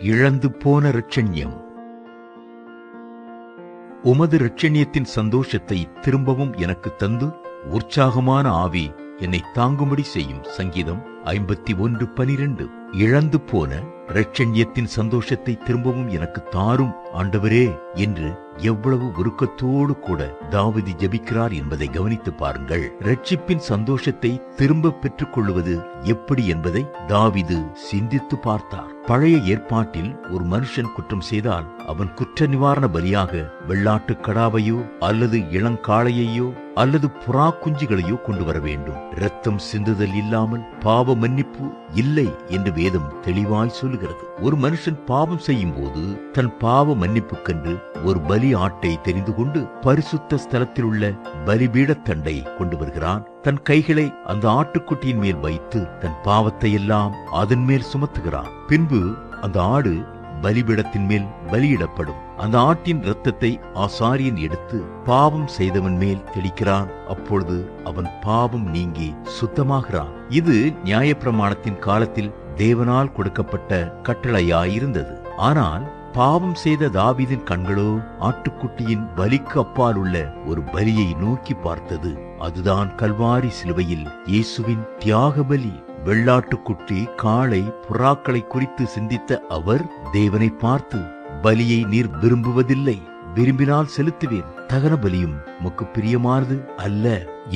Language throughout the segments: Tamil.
இழந்து போன ரட்சண்யம் உமது ரட்சண்யத்தின் சந்தோஷத்தை திரும்பவும் எனக்கு தந்து உற்சாகமான ஆவி என்னை தாங்கும்படி செய்யும் சங்கீதம் ஐம்பத்தி ஒன்று பனிரெண்டு. இழந்து போன ரட்சண்யத்தின் சந்தோஷத்தை திரும்பவும் எனக்கு தாரும் ஆண்டவரே என்று எவ்வளவு உருக்கத்தோடு கூட தாவதி ஜபிக்கிறார் என்பதை கவனித்து பாருங்கள். ரட்சிப்பின் சந்தோஷத்தை திரும்ப பெற்றுக் கொள்வது எப்படி என்பதை தாவிது சிந்தித்து பார்த்தார். பழைய ஏற்பாட்டில் ஒரு மனுஷன் குற்றம் செய்தால் அவன் குற்ற நிவாரண பலியாக வெள்ளாட்டு கடாவையோ அல்லது இளங்காளையையோ அல்லது புறா குஞ்சுகளையோ கொண்டு வர வேண்டும். ரத்தம் சிந்துதல் இல்லாமல் பாவ மன்னிப்பு இல்லை என்று வேதம் தெளிவாய் சொல்லுகிறது. ஒரு மனுஷன் பாவம் செய்யும் போது தன் பாவ மன்னிப்புக்கென்று ஒரு பலி ஆட்டை தெரிந்து கொண்டு பரிசுத்த ஸ்தலத்தில் உள்ள பலிபீடத் தண்டை கொண்டு வருகிறான். தன் கைகளை அந்த ஆட்டுக்குட்டியின் மேல் வைத்து தன் பாவத்தை எல்லாம் அதன் மேல் சுமத்துகிறான். பின்பு அந்த ஆடு பலிபீடத்தின் மேல் பலியிடப்படும். அந்த ஆட்டின் இரத்தத்தை ஆசாரியன் எடுத்து பாவம் செய்தவன் மேல் தெளிக்கிறான். அப்பொழுது அவன் பாவம் நீங்கி சுத்தமாகிறான். இது நியாயப்பிரமாணத்தின் காலத்தில் தேவனால் கொடுக்கப்பட்ட கட்டளையாயிருந்தது. ஆனால் பாவம் செய்த தாவிதின் கண்களோ ஆட்டுக்குட்டியின் பலிக்கு அப்பால் உள்ள ஒரு பலியை நோக்கி பார்த்தது. அதுதான் கல்வாரி சிலுவையில் இயேசுவின் தியாக பலி வெள்ளாட்டுக்குட்டி காளை புறாக்களை குறித்து சிந்தித்த அவர் தேவனை பார்த்து பலியை நீர் விரும்புவதில்லை. விரும்பினால் செலுத்துவேன். தகன பலியும் உமக்கு பிரியமானது அல்ல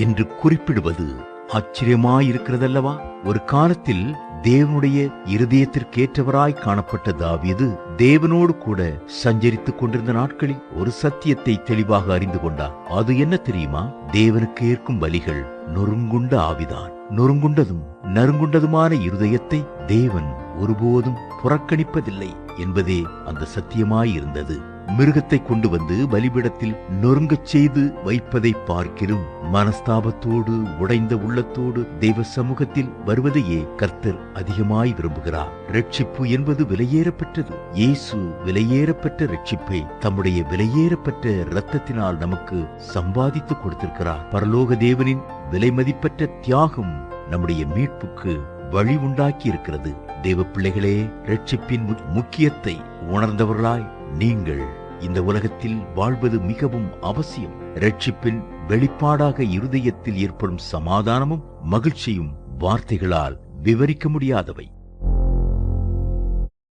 என்று குறிப்பிடுவது ஆச்சரியமாயிருக்கிறதல்லவா? ஒரு காலத்தில் தேவனுடைய இருதயத்திற்கேற்றவராய் காணப்பட்ட தாவீது தேவனோடு கூட சஞ்சரித்துக் கொண்டிருந்த நாட்களில் ஒரு சத்தியத்தை தெளிவாக அறிந்து கொண்டார். அது என்ன தெரியுமா? தேவனுக்கு ஏற்கும் பலிகள் நொறுங்குண்ட ஆவிதான். நொறுங்குண்டதும் நறுங்குண்டதுமான இருதயத்தை தேவன் ஒருபோதும் புறக்கணிப்பதில்லை என்பதே அந்த சத்தியமாயிருந்தது. மிருகத்தை கொண்டு வந்து பலிபிடத்தில் நொறுங்கச் செய்து வைப்பதை பார்க்கிலும் மனஸ்தாபத்தோடு உடைந்த உள்ளத்தோடு தெய்வ சமூகத்தில் வருவதையே கர்த்தர் அதிகமாய் விரும்புகிறார். ரட்சிப்பு என்பது விலையேறப்பெற்றது. இயேசு விலையேறப்பெற்ற ரட்சிப்பை தம்முடைய விலையேறப்பெற்ற இரத்தத்தினால் நமக்கு சம்பாதித்து கொடுத்திருக்கிறார். பரலோக தேவனின் விலைமதிப்பற்ற தியாகம் நம்முடைய மீட்புக்கு வழி உண்டாக்கி இருக்கிறது தேவ பிள்ளைகளே ரட்சிப்பின் முக்கியத்தை உணர்ந்தவர்களாய் நீங்கள் இந்த உலகத்தில் வாழ்வது மிகவும் அவசியம். ரட்சிப்பின் வெளிப்பாடாக இருதயத்தில் ஏற்படும் சமாதானமும் மகிழ்ச்சியும் வார்த்தைகளால் விவரிக்க முடியாதவை.